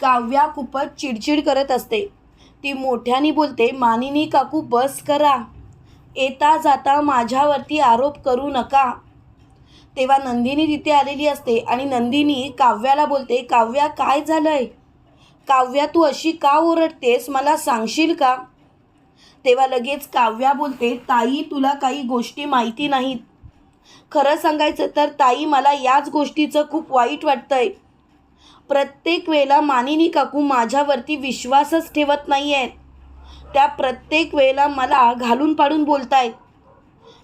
काव्या खूपच चिडचिड करत असते. ती मोठ्याने बोलते मानिनी काकू बस करा. येता जाता माझ्यावरती आरोप करू नका. तेव्हा नंदिनी तिथे आलेली असते आणि नंदिनी काव्याला बोलते काव्या काय झालंय? काव्या तू अशी का ओरडतेस? मला सांगशील का? तेव्हा लगेच काव्या बोलते ताई तुला काही गोष्टी माहिती नाहीत. खरं सांगायचं तर ताई मला याच गोष्टीचं खूप वाईट वाटतंय. प्रत्येक वेळेला मानिनी काकू माझ्यावरती विश्वासच ठेवत नाही आहेत त्या प्रत्येक वेळेला मला घालून पाडून बोलतायत.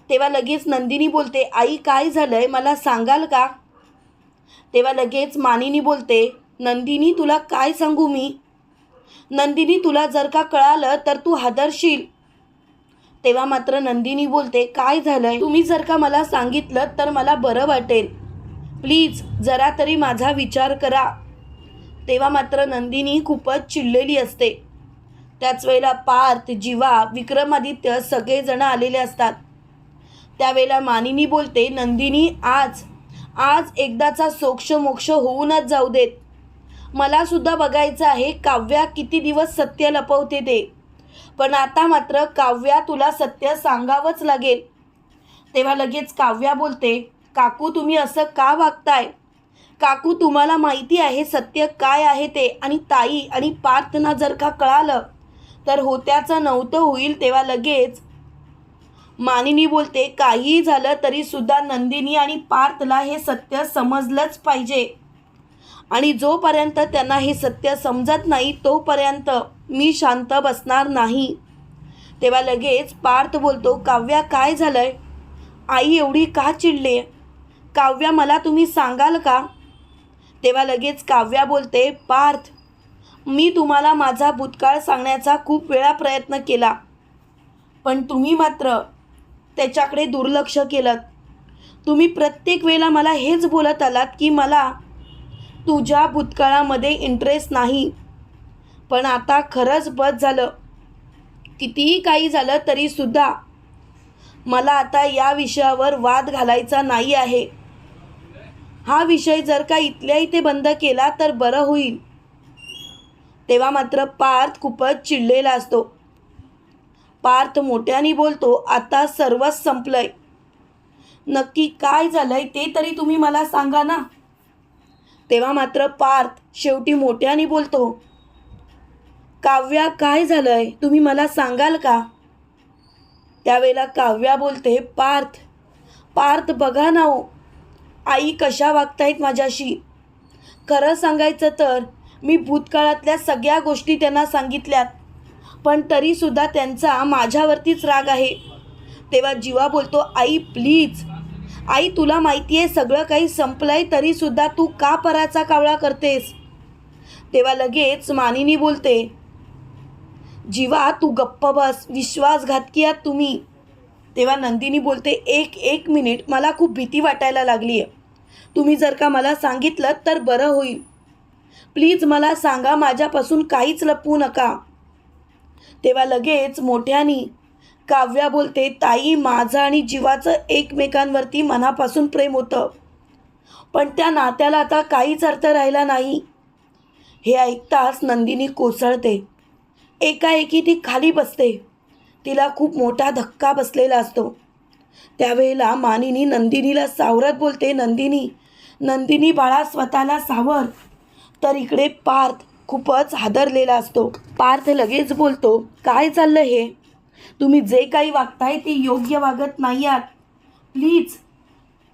तेव्हा लगेच नंदिनी बोलते आई काय झालं आहे मला सांगाल का? तेव्हा लगेच मानिनी बोलते नंदिनी तुला काय सांगू मी? नंदिनी तुला जर का कळालं तर तू हादरशील. तेव्हा मात्र नंदिनी बोलते काय झालंय? तुम्ही जर का मला सांगितलं तर मला बरं वाटेल. प्लीज जरा तरी माझा विचार करा. तेव्हा मात्र नंदिनी खूपच चिडलेली असते. त्याच वेळेला पार्थ जिवा विक्रमादित्य सगळेजण आलेले असतात. त्यावेळेला मानिनी बोलते नंदिनी आज आज एकदाचा सोक्ष मोक्ष होऊनच जाऊ देत. मला सुद्धा बघायचं आहे काव्या किती दिवस सत्य लपवते ते. पण आता मात्र काव्या तुला सत्य सांगावंच लागेल. तेव्हा लगेच काव्या बोलते काकू तुम्ही असं का वागताय? काकू तुम्हाला माहिती आहे सत्य काय आहे ते आणि ताई आणि पार्थना जर का कळालं तर होत्याचं नव्हतं होईल तेव्हा लगेच मानिनी बोलते काहीही झालं तरी सुद्धा नंदिनी आणि पार्थला हे सत्य समजलंच पाहिजे. आणि जोपर्यंत त्यांना हे सत्य समजत नाही तोपर्यंत मी शांत बसणार नाही. तेव्हा लगेच पार्थ बोलतो काव्या काय झालंय? आई एवढी का चिडले काव्या मला तुम्ही सांगाल का? तेव्हा लगेच काव्या बोलते पार्थ मी तुम्हाला माझा भूतकाळ सांगण्याचा खूप वेळा प्रयत्न केला. पण तुम्ही मात्र त्याच्याकडे दुर्लक्ष केलं तुम्ही प्रत्येक वेळेला मला हेच बोलत आलात की मला तुझ्या भूतकाळामध्ये इंटरेस्ट नाही. पण आता खरंच बस झालं. कितीही काही झालं तरीसुद्धा मला आता या विषयावर वाद घालायचा नाही आहे. हा विषय जर का इथल्या इथे बंद केला तर बरं होईल. तेव्हा मात्र पार्थ खूपच चिडलेला असतो. पार्थ मोठ्याने बोलतो आता सर्वच संपलंय. नक्की काय झालंय ते तरी तुम्ही मला सांगा ना. तेव्हा मात्र पार्थ शेवटी मोठ्याने बोलतो काव्या काय झालंय? तुम्ही मला सांगाल का? त्यावेळेला काव्या बोलते पार्थ पार्थ बघा ना हो. आई कशा वागतायत माझ्याशी? खरं सांगायचं तर मी भूतकाळातल्या सगळ्या गोष्टी त्यांना सांगितल्यात. पण तरीसुद्धा त्यांचा माझ्यावरतीच राग आहे. तेव्हा जीवा बोलतो आई प्लीज आई तुला माहिती आहे सगळं काही संपलं आहे तरीसुद्धा तू का पराचा कावळा करतेस? तेव्हा लगेच मानिनी बोलते जीवा तू गप्प बस. विश्वासघातकी आहात तुम्ही. तेव्हा नंदिनी बोलते एक एक मिनिट मला खूप भीती वाटायला लागली आहे तुम्ही जर का मला सांगितलं तर बरं होईल. प्लीज मला सांगा माझ्यापासून काहीच लपवू नका. तेव्हा लगेच मोठ्यानी काव्या बोलते ताई माझं आणि जीवाचं एकमेकांवरती मनापासून प्रेम होतं. पण त्या नात्याला आता काहीच अर्थ राहिला नाही. हे ऐकताच नंदिनी कोसळते. एकाएकी ती खाली बसते. तिला खूप मोठा धक्का बसलेला असतो. त्यावेळेला मानिनी नंदिनीला सावरत बोलते नंदिनी नंदिनी बाळा स्वतःला सावर. तर इकडे पार्थ खूपच हादरलेला असतो. पार्थ लगेच बोलतो काय चाललं हे? तुम्ही जे काही वागताय ते योग्य वागत नाही आहात. प्लीज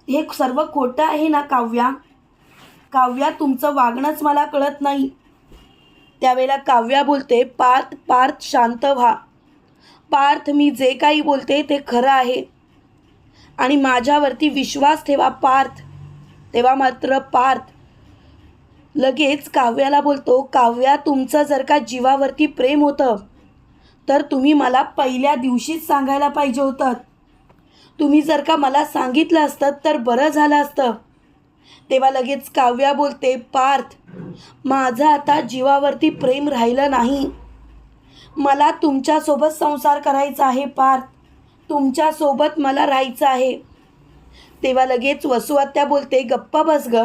हे सर्व खोटं आहे ना काव्या? काव्या तुमचं वागणंच मला कळत नाही. त्यावेळेला काव्या बोलते पार्थ पार्थ शांत व्हा. पार्थ मी जे काही बोलते ते खरं आहे. आणि माझ्यावरती विश्वास ठेवा पार्थ. तेव्हा मात्र पार्थ लगेच काव्याला बोलतो काव्या तुमचं जर का जीवावरती प्रेम होतं तर तुम्ही मला पहिल्या दिवशीच सांगायला पाहिजे होतं. तुम्ही जर का मला सांगितलं असतं तर बरं झालं असतं. तेव्हा लगेच काव्या बोलते पार्थ माझं आता जीवावरती प्रेम राहिलं नाही. मला तुमच्यासोबत संसार करायचा आहे पार्थ. तुमच्यासोबत मला राहायचं आहे. तेव्हा लगेच वसुआत्या बोलते गप्पा बस ग.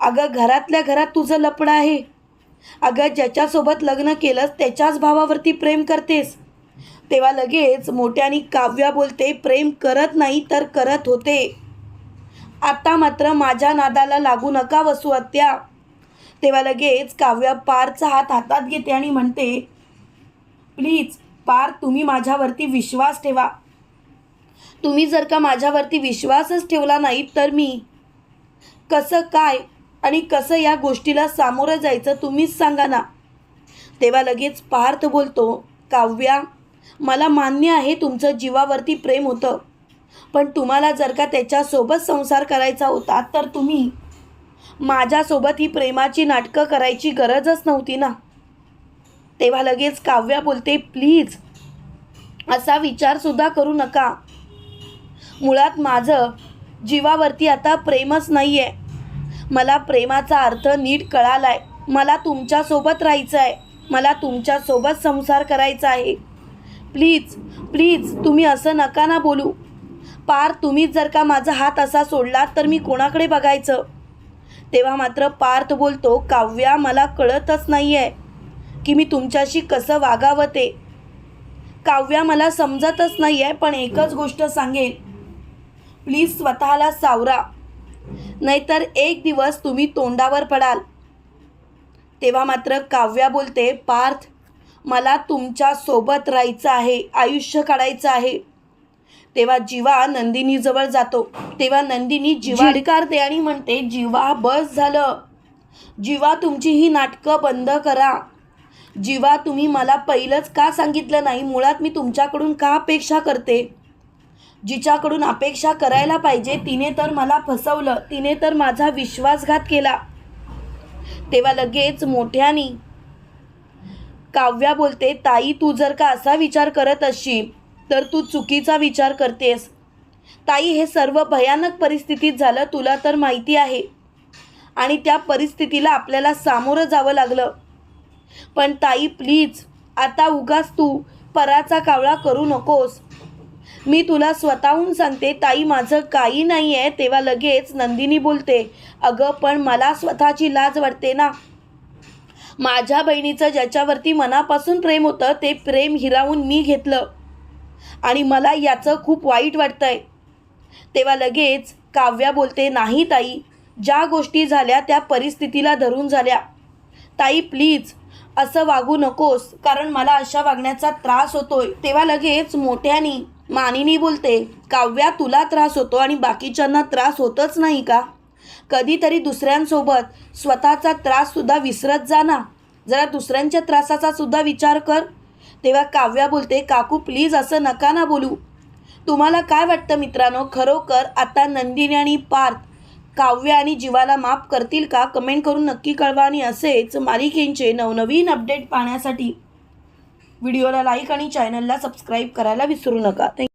अगं घरातल्या घरात तुझं लपडं आहे. अगं ज्याच्यासोबत लग्न केलंस त्याच्याच भावावरती प्रेम करतेस. तेव्हा लगेच मोठ्याने काव्या बोलते प्रेम करत नाही तर करत होते. आता मात्र माझ्या नादाला लागू नका वसुआत्या तेव्हा लगेच काव्या पारचा हात हातात घेते आणि म्हणते प्लीज पार तुम्ही माझ्यावरती विश्वास ठेवा. तुम्ही जर का माझ्यावरती विश्वासच ठेवला नाही तर मी कसं काय आणि कसं या गोष्टीला सामोरं जायचं तुम्हीच सांगा ना. तेव्हा लगेच पार्थ बोलतो काव्या मला मान्य आहे तुमचं जीवावरती प्रेम होतं पण तुम्हाला जर का त्याच्यासोबत संसार करायचा होता तर तुम्ही माझ्यासोबत ही प्रेमाची नाटकं करायची गरजच नव्हती ना. तेव्हा लगेच काव्या बोलते प्लीज असा विचारसुद्धा करू नका. मुळात माझं जीवावरती आता प्रेमच नाही आहे मला प्रेमाचा अर्थ नीट कळालाय. मला तुमच्यासोबत राहायचं आहे मला तुमच्यासोबत संसार करायचा आहे. प्लीज प्लीज तुम्ही असं नका ना बोलू. पार तुम्हीच जर का माझा हात असा सोडलात तर मी कोणाकडे बघायचं? तेव्हा मात्र पार्थ बोलतो काव्या मला कळतच नाही आहे की मी तुमच्याशी कसं वागावं ते. काव्या मला समजतच नाही आहे पण एकच गोष्ट सांगेन प्लीज स्वतःला सावरा. नाहीतर एक दिवस तुम्ही तोंडावर पडाल. तेव्हा मात्र काव्या बोलते पार्थ मला तुमच्यासोबत राहायचं आहे आयुष्य काढायचं आहे. तेव्हा जीवा नंदिनीजवळ जातो. तेव्हा नंदिनी जीवा करते आणि म्हणते जीवा बस झालं. जीवा तुमची ही नाटकं बंद करा. जीवा तुम्ही मला पहिलंच का सांगितलं नाही? मुळात मी तुमच्याकडून का अपेक्षा करते? जिच्याकडून अपेक्षा करायला पाहिजे तिने तर मला फसवलं. तिने तर माझा विश्वासघात केला. तेव्हा लगेच मोठ्यानी काव्या बोलते ताई तू जर का असा विचार करत असशील तर तू चुकीचा विचार करतेस. ताई हे सर्व भयानक परिस्थितीत झालं तुला तर माहिती आहे. आणि त्या परिस्थितीला आपल्याला सामोरं जावं लागलं. पण ताई प्लीज आता उगाच तू पराचा कावळा करू नकोस. मी तुला स्वतःहून सांगते ताई माझं काही नाही आहे तेव्हा लगेच नंदिनी बोलते अगं पण मला स्वतःची लाज वाटते ना. माझ्या बहिणीचं ज्याच्यावरती मनापासून प्रेम होतं ते प्रेम हिरावून मी घेतलं. आणि मला याचं खूप वाईट वाटतंय. तेव्हा लगेच काव्या बोलते नाही ताई ज्या गोष्टी झाल्या त्या परिस्थितीला धरून झाल्या. ताई प्लीज असं वागू नकोस कारण मला अशा वागण्याचा त्रास होतोय. तेव्हा लगेच मोठ्यानी मानिनी बोलते काव्या तुला त्रास होतो आणि बाकीच्यांना त्रास होतच नाही का? कधीतरी दुसऱ्यांसोबत स्वतःचा त्राससुद्धा विसरत जा ना. जरा दुसऱ्यांच्या त्रासाचा सुद्धा विचार कर. तेव्हा काव्या बोलते काकू प्लीज असं नका ना बोलू. तुम्हाला काय वाटतं मित्रांनो? खरोखर आता नंदिनी आणि पार्थ काव्य आणि जीवाला माफ करतील का? कमेंट करून नक्की कळवा आणि असेच मालिकेंचे नवनवीन अपडेट पाहण्यासाठी व्हिडिओला लाईक आणि चॅनलला सबस्क्राईब करायला विसरू नका. थँक